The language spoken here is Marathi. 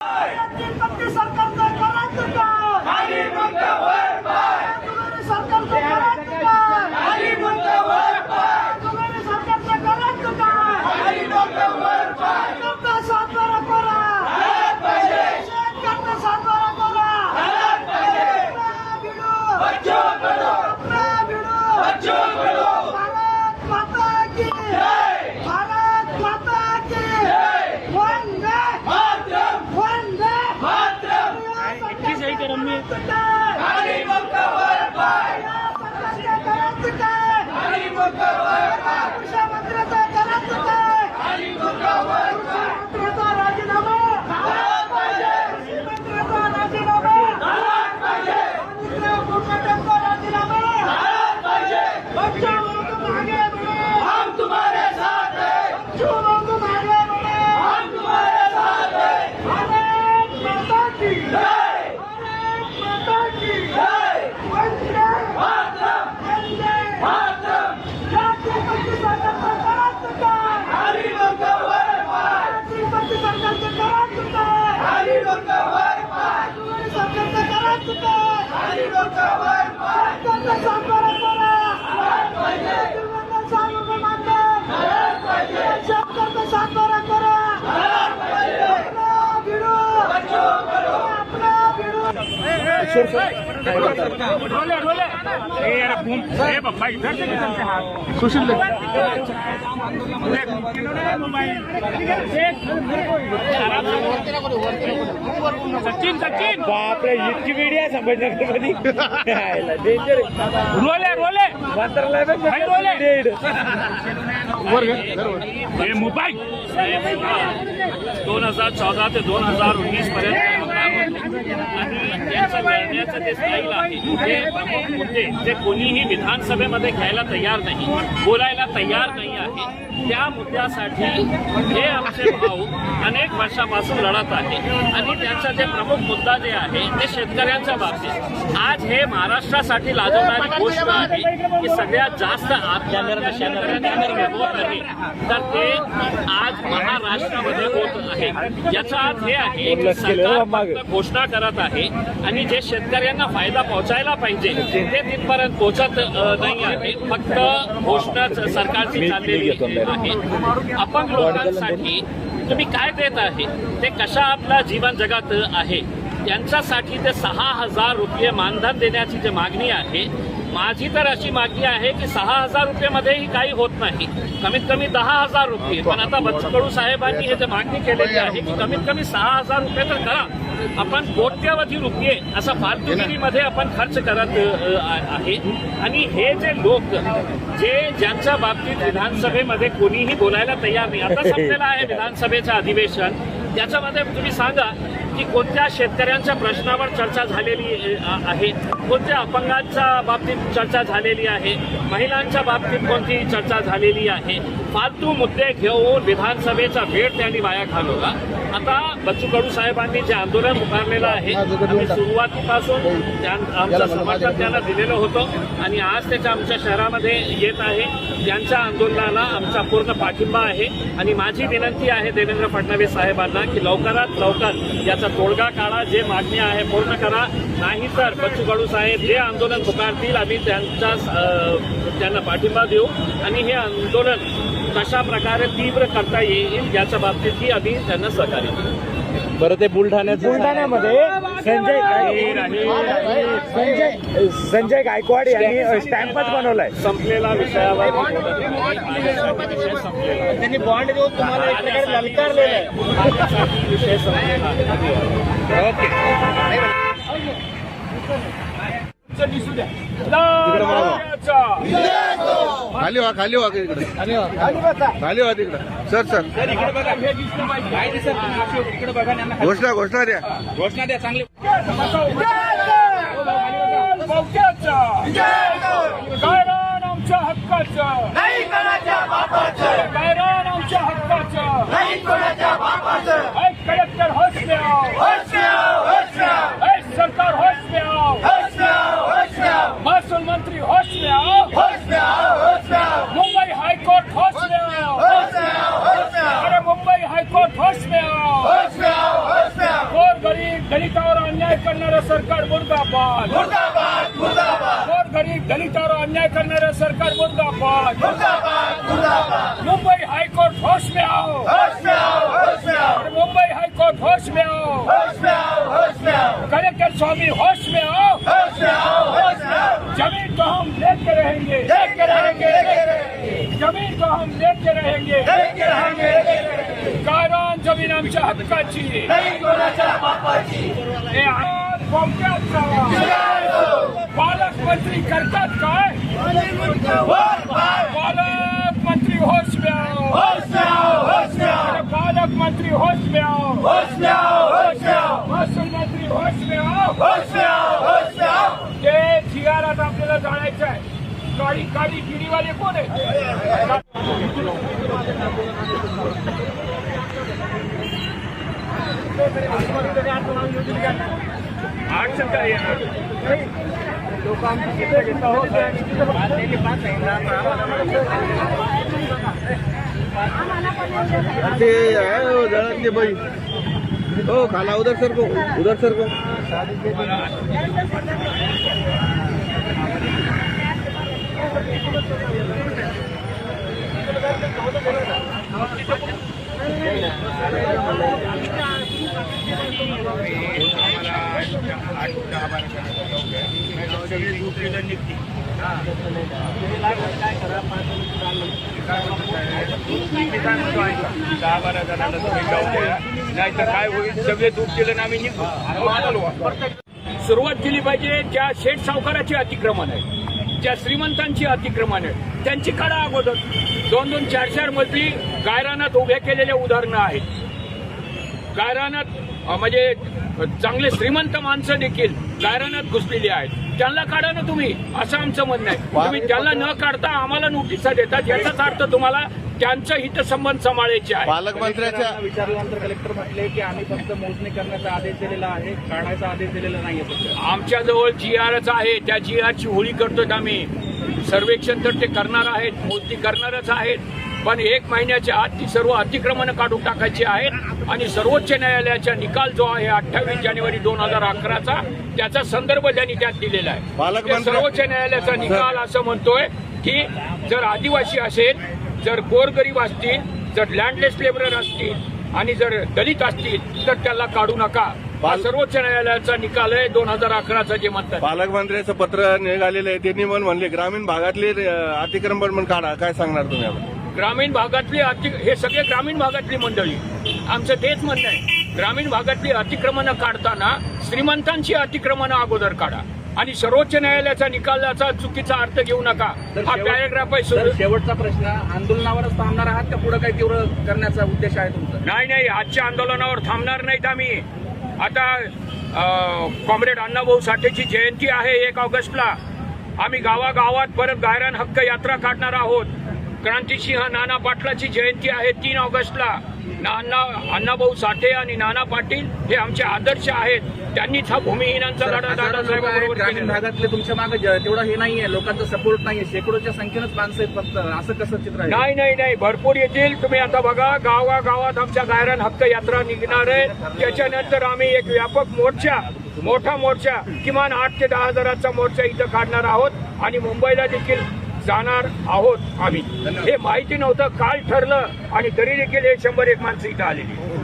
哎。त्यांना सातबारा सचिन सचिन बापरे इतकी वेळी आहे संभाजीनगरमध्ये डेंजर रोले रोले. रोले. मोबाईल दोन हजार चौदा ते दोन हजार उन्नीस पर्यंत ते कोणीही विधानसभेमध्ये घ्यायला तयार नाही बोलायला तयार नाही आहे त्या मुद्द्यासाठी हे आमचे भाऊ अनेक वर्षापासून लढत आहे. आणि त्यांचा जे प्रमुख मुद्दा जे आहे ते शेतकऱ्यांच्या बाबतीत. आज हे महाराष्ट्रासाठी लाजवणारी गोष्ट आहे की सगळ्यात जास्त आत्महत्या शेतकऱ्यांनी होत आहे तर ते आज महाराष्ट्रामध्ये होत आहे. याचा अर्थ हे आहे की सरकार घोषणा करत आहे आणि जे शेतकऱ्यांना फायदा पोहोचायला पाहिजे ते तिथपर्यंत पोहोचत नाही आहे. फक्त घोषणाच सरकारची चाललेली आहे. अपंग लोकांसाठी तुम्ही काय देत आहे? ते कशा आपला जीवन जगत आहे? त्यांच्यासाठी ते सहा हजार रुपये मानधन देण्याची जी मागणी आहे माझी तर अशी मागणी आहे की सहा हजार रुपयेमध्येही काही होत नाही. कमीत कमी दहा हजार रुपये. पण आता बच्चू कडू साहेबांनी हे जे मागणी केलेली आहे की कमीत कमी सहा हजार रुपये तर करा. आपण कोट्यवधी रुपये असा फालतुगिरीमध्ये आपण खर्च करत आहे. आणि हे जे लोक जे ज्यांच्या बाबतीत विधानसभेमध्ये कोणीही बोलायला तयार नाही आता संपलेलं आहे विधानसभेचं अधिवेशन. त्याच्यामध्ये तुम्ही सांगा की कोणत्या शेतकऱ्यांच्या प्रश्नावर चर्चा झालेली आहे कोणत्या अपंगांच्या बाबतीत चर्चा झालेली आहे महिलांच्या बाबतीत कोणती चर्चा झालेली आहे फालतू मुद्दे घेऊन विधानसभेचा वेळ त्यांनी वाया घालवला. आता बच्चू कडू साहेबांनी जे आंदोलन पुकारलेलं आहे आम्ही सुरुवातीपासून आमचं समर्थन त्यांना दिलेलं होतं आणि आज त्याच्या आमच्या शहरामध्ये येत आहे त्यांच्या आंदोलनाला आमचा पूर्ण पाठिंबा आहे. आणि माझी विनंती आहे देवेंद्र फडणवीस साहेबांना की लवकरात लवकर याचा तोडगा काढा जे मागणी आहे पूर्ण करा. नाही तर बच्चू कडू साहेब जे आंदोलन पुकारतील आम्ही त्यांच्या त्यांना पाठिंबा देऊ. आणि हे आंदोलन कशा प्रकारे तीव्र करता येईल याच्या बाबतीतही आम्ही त्यांना सहकार्य करू. बरं ते बुलढाण्याचं बुलढाण्यामध्ये संजय संजय संजय गायकवाड यांनी स्टॅम्पच बनवलाय. संपलेला विषयावर विषय संपलेला आहे. त्यांनी बॉन्ड देऊन तुम्हाला एक प्रकारे ललकारलेलं आहे. विषय संपलेला. खाली व्हा खाली व्हा इकडे. खाली व्हा तिकडे. Sir sir. घोषणा घोषणा द्या. घोषणा द्या चांगली. गायरान आमच्या हक्काचं? नाही दलितावर अन्याय करणारं सरकार मुर्दाबाद। मुर्दाबाद मुर्दाबाद। गोर गरीब दलितावर अन्याय करणारं सरकार मुर्दाबाद। मुर्दाबाद मुर्दाबाद। मुंबई हाईकोर्ट होश में आओ। होश में आओ, होश में आओ, मुंबई हाईकोर्ट होश में आओ। होश में आओ, होश में आओ, कलेक्टर स्वामी होश में आओ। होश में आओ, होश में आओ. ज़मीन तो हम लेके रहेंगे लेके रहेंगे। ज़मीन तो हम लेके रहेंगे। लेके रहेंगे. आमच्या हक्काची. पालकमंत्री करतात काय पालकमंत्री होश में आओ होश में आओ, होश में आओ, अरे पालकमंत्री होश में आओ होश में आओ, होश में आओ, महसूल मंत्री होश में आओ होश में आओ, होश में आओ. ते जिगारात आपल्याला जाणायचं आहे. काळी काळी गिरीवाले कोण आहे अडचण काय येणार लोक आमची चित्र घेता होत ते आहे हो, जळातली बाई हो खाला उधर सर को उधर सर को। दहा बारा जणांना तुम्ही जाऊ द्या. नाही तर काय होईल? सगळे दूध केलं ना आम्ही निघू सुरुवात केली पाहिजे ज्या शेठ सावकाराचे अतिक्रमण आहे. ज्या श्रीमंतांची अतिक्रमण आहे. त्यांची काढा अगोदर. दोन दोन चार चार मजली गायरानात उभ्या केलेल्या उदाहरणं आहेत. गायरानात म्हणजे चांगले श्रीमंत माणसं देखील गायरानात घुसलेली आहेत. त्यांना काढा ना तुम्ही असं आमचं म्हणणं आहे. तुम्ही त्यांना न काढता आम्हाला नोटिसा देतात. याचाच अर्थ तुम्हाला त्यांचं हितसंबंध सांभाळायचे आहे. पालकमंत्र्याच्या विचारल्यानंतर कलेक्टर म्हटले की आम्ही फक्त मोजणी करण्याचा आदेश दिलेला आहे काढायचा आदेश दिलेला नाहीये फक्त. आमच्या जवळ जी आरच आहे. त्या जी आरची होळी करतोय आम्ही. सर्वेक्षण तर ते करणार आहेत मोजणी करणारच आहेत. पण एक महिन्याच्या आत ती सर्व अतिक्रमण काढून टाकायची आहेत आणि सर्वोच्च न्यायालयाचा निकाल जो आहे अठ्ठावीस जानेवारी दोन हजार अकराचा त्याचा संदर्भ त्यांनी त्यात दिलेला आहे. सर्वोच्च न्यायालयाचा निकाल असं म्हणतोय की जर आदिवासी असेल जर गोरगरीब असतील जर लँडलेस लेबरर असतील आणि जर दलित असतील तर त्याला काढू नका. सर्वोच्च न्यायालयाचा निकाल आहे दोन हजार अकराचा जे म्हणतात. पालकमंत्र्याचं पत्र निघालेलं आहे त्यांनी पण म्हणले ग्रामीण भागातले अतिक्रमण पण काढा. काय सांगणार तुम्ही आपण ग्रामीण भागातली अति हे सगळे ग्रामीण भागातली मंडळी आमचं तेच म्हणणं आहे. ग्रामीण भागातली अतिक्रमणं काढताना श्रीमंतांची अतिक्रमणं अगोदर काढा. आणि सर्वोच्च न्यायालयाचा निकालाचा चुकीचा अर्थ घेऊ नका. हा पॅरेग्राफ आहे शेवटचा प्रश्न आंदोलनावरच थांबणार आहात का पुढे काही तीव्र करण्याचा उद्देश आहे तुमचा? नाही नाही आजच्या आंदोलनावर थांबणार नाहीत आम्ही. आता कॉम्रेड अण्णाभाऊ साठेची जयंती आहे एक ऑगस्टला. आम्ही गावागावात परत गायरान हक्क यात्रा काढणार आहोत. क्रांतिसिंह नाना पाटलाची जयंती आहे तीन ऑगस्टला. नाना अण्णाभाऊ साठे आणि नाना पाटील हे आमचे आदर्श आहेत. त्यांनीच हा भूमिहीनांचा लढा दादासाहेबांबरोबर ग्रामीण. भागातले तुमच्या मागे तेवढा हे नाहीये. लोकांचा सपोर्ट नाहीये. शेकडोच्या संख्येनंच माणसं आहेत फक्त. असं कसं चित्र आहे? नाही नाही नाही. भरपूर येतील. तुम्ही आता बघा गावागावात आमच्या गायरान हक्क यात्रा निघणार आहे. त्याच्यानंतर आम्ही एक व्यापक मोर्चा मोठा मोर्चा किमान आठ ते दहा हजाराचा मोर्चा इथं काढणार आहोत. आणि मुंबईला देखील जाणार आहोत आम्ही. हे माहिती नव्हतं काल ठरलं आणि तरी देखील हे शंभर एक माणसं इथं आलेली